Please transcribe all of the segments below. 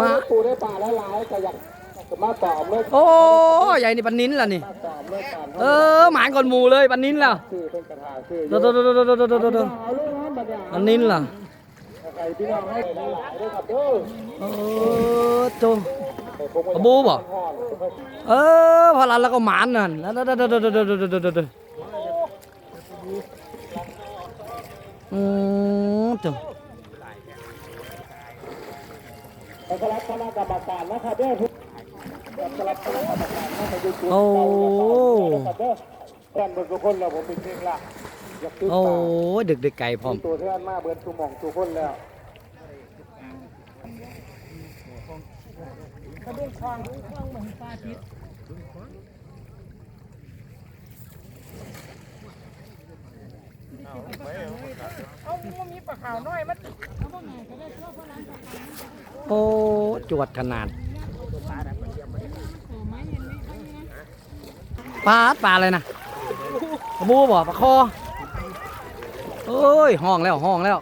มาปูได้ป่าหลายๆแต่อยากมาต่อเมื่อโอ้ใหญ่นี่ปันนินล่ะนี่ เออหมานก่อนหมูเลยปันนินล่ะเดดโดดโดดโดดโดดโดดปันนิ้นล่ะเออโจบูบ่เออพอลันแล้วก็หมานนั่นแล้วเดดโดดโดดโดดโดดอืมโจ แล้วก็รับคณะกรรมการนะครับเด้อสลับคณะกรรมการนะครับดูตัวโอ้ครับเด้อแฟนเบิดทุกคนแล้วผมเป็นเพลงละอยากขึ้นโอ้ป่าดึกดึกไก่พร้อม ตัวเทือนมาเบิดทุกหมองทุกคนแล้วโอ้ จวดขนาดปลาปลาอะไรนะบูบ่ปลาคอเอ้ยห้องแล้วห้องแล้ว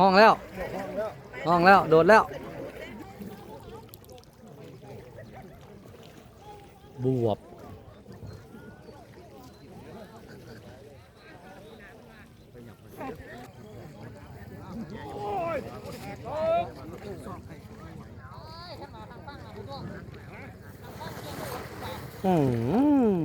ห้องแล้วห้องแล้วโดดแล้ว บวบอื อืม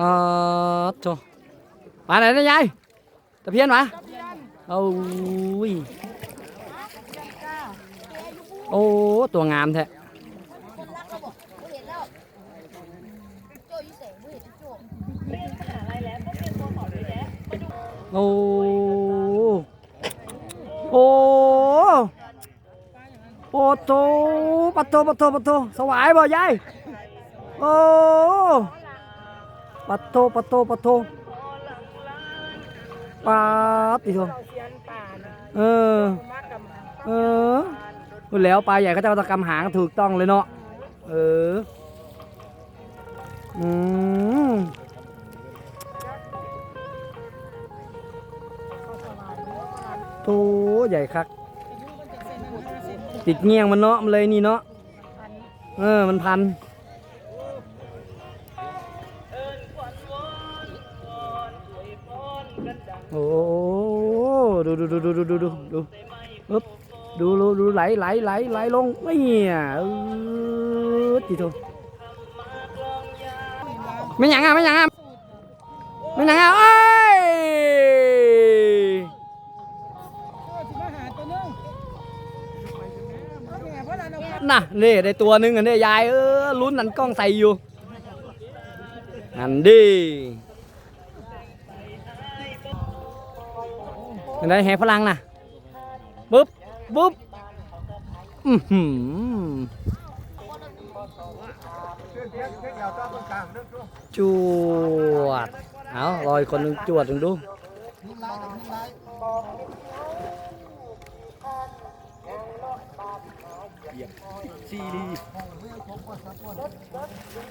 อ่าจ้ะ ถมาไหนนะยายตะเพียนมาเอาอุ้ยโอ้ตัวงามแท้คนรักเขาบอกเขาเห็นแล้วโจอยิ่เสงไม่เห็นโจโอ้โอ้โอ้โตปะโตปะโตปะโตสวายบ่ยายโอ้ปะโตปะโตปะโต ป๊าติโตเออ เออแล้วปลาใหญ่เขาจะเอาตะกำหางถูกต้องเลยเนาะ เออ อืมโอ้ใหญ่คัก ติดเงี้ยงมันเนาะมันเลยนี่เนาะ เออ มันพัน โอ้ดูดูดูดูดูดูดูดูอึ๊บดูดูดูไหลไหลไหลไหลลงไม่เนี่ยเออติโตไม่หยังอะไม่หยังอะไม่หยังอะเอ้ยน่ะนี่ได้ตัวหนึ่งอันนี้ยายเออลุ้นนันกล้องใส่อยู่อันดี อันแห่พลังนะปุ๊บปุ๊บอือหือจวด เอาลอยคนหนึ่งจวดหนึ่งดู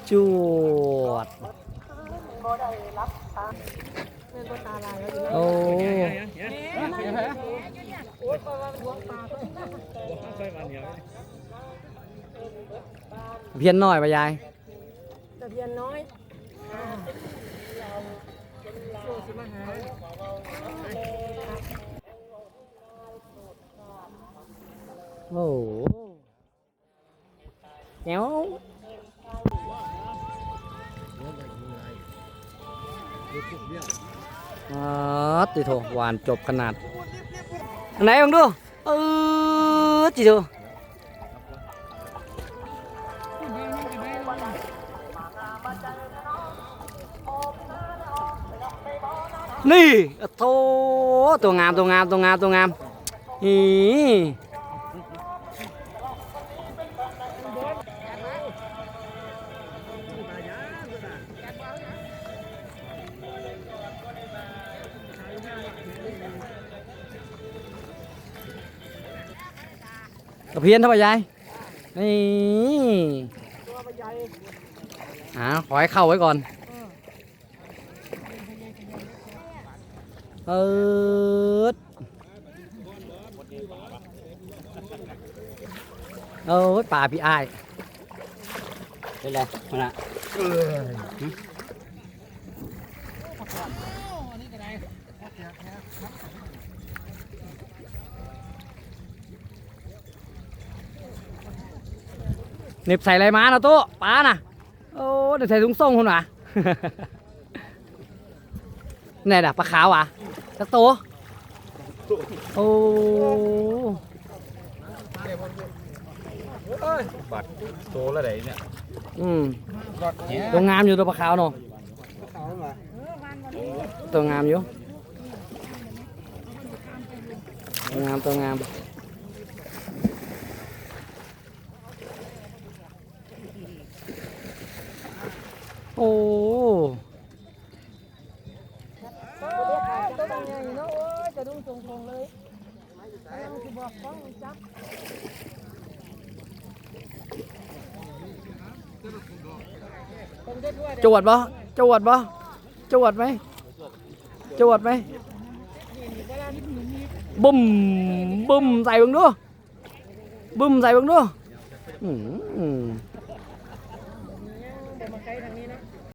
จวด โอ้เพี้ยนน้อยปะยายตะเพียนน้อยโลสิมาหาโอ้โหแจ๋ว อ๋อติโถหวานจบขนาดไหนบังดูเออจิโถนี่โถตัวงามตัวงามตัวงามตัวงามอี ตะเพียนเท่าไหร่ยาย นี่ตัวใหญ่อ่าขอให้เข้าไว้ก่อน เออเออป่าพี่อ้ายเป็นไรมันอะ เหน็บใส่อะไรมานะตู้ป้าน่ะ โอ้เดี๋ยวใส่ถุงส่งคุณหวะไหนด่ะปลาขาวอะสักตัวโอ้บัดโตแล้วไหนเนี่ยอืมตัวงามอยู่ตัวปลาขาวเนาะตัวงามอยู่ตัวงามตัวงาม โอ้ ตัวใหญ่เนาะโอ้ย จะดุ้งตรงๆเลยกำลังสิบอกต้องจับผมจะด้วยจวดบ่จวดบ่จวดไหมจวดไหมบุ้มบุ้มใส่เบิ่งดูบุ้มใส่เบิ่งดูอืม